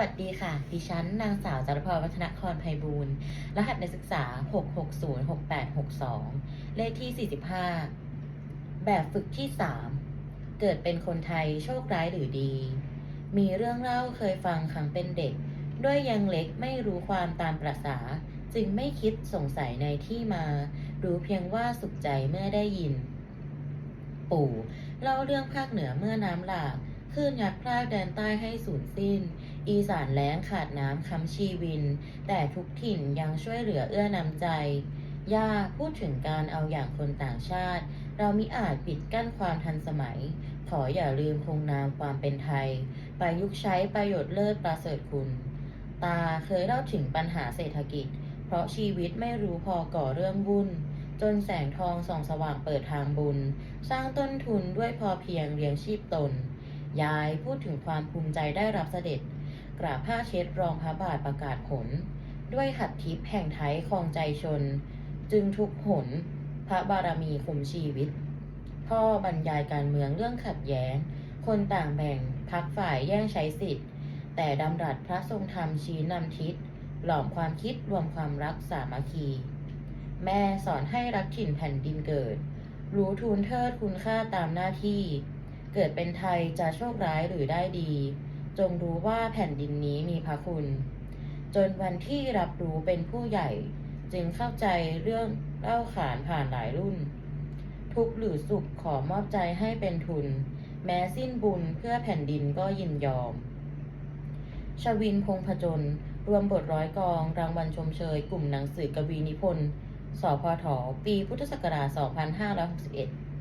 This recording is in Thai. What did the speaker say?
วัสดีค่ะ ดิฉันนางสาวจารพรวัฒนครไพบูลรหัสนักศึกษา 6606862 เลขที่ 45 แบบฝึกที่ 3 เกิดเป็นคนไทยโชคร้ายหรือดี มีเรื่องเล่าเคยฟังครั้งเป็นเด็ก ด้วยยังเล็กไม่รู้ความตามประษา จึงไม่คิดสงสัยในที่มา รู้เพียงว่าสุขใจเมื่อได้ยิน ปู่เล่าเรื่องภาคเหนือเมื่อน้ำหลาก คลื่นยักษ์พรากแดนใต้ให้สูญสิ้น อีสานแล้งขาดน้ำค้ำชีวิน แต่ทุกถิ่นยังช่วยเหลือเอื้อนำใจ ยาพูดถึงการเอาอย่างคนต่างชาติ เรามิอาจปิดกั้นความทันสมัย ขออย่าลืมคงนามความเป็นไทย ประยุกใช้ประโยชน์เลิศประเสริฐคุณ ตาเคยเล่าถึงปัญหาเศรษฐกิจ เพราะชีวิตไม่รู้พอก่อเรื่องวุ่นจนแสงทองส่องสว่างเปิดทางบุญ สร้างต้นทุนด้วยพอเพียงเลี้ยงชีพตน ยายพูดถึงความภูมิใจได้รับเสด็จ กราบผ้าเช็ดรองพระบาทประกาศผล ด้วยหัตถิพย์แห่งไทยครองใจชน จึงทุกหนพระบารมีคุมชีวิต พ่อบรรยายการเมืองเรื่องขัดแย้ง คนต่างแบ่งพักฝ่ายแย่งใช้สิทธิ์ แต่ดำรัสพระทรงธรรมชี้นำทิศ หลอมความคิดรวมความรักสามัคคีแม่สอนให้รักถิ่นแผ่นดินเกิด รู้ทูลเทิดคุณค่าตามหน้าที่ เกิดเป็นไทยจะโชคร้ายหรือได้ดี จงรู้ว่าแผ่นดินนี้มีพระคุณ จนวันที่รับรู้เป็นผู้ใหญ่ จึงเข้าใจเรื่องเล่าขานผ่านหลายรุ่น ทุกหรือสุขขอมอบใจให้เป็นทุน แม้สิ้นบุญเพื่อแผ่นดินก็ยินยอม ชวินพงษ์ผจญรวมบทร้อยกอง รางวัลชมเชย กลุ่มหนังสือกวีนิพนธ์สพท ปีพุทธศักราช 2561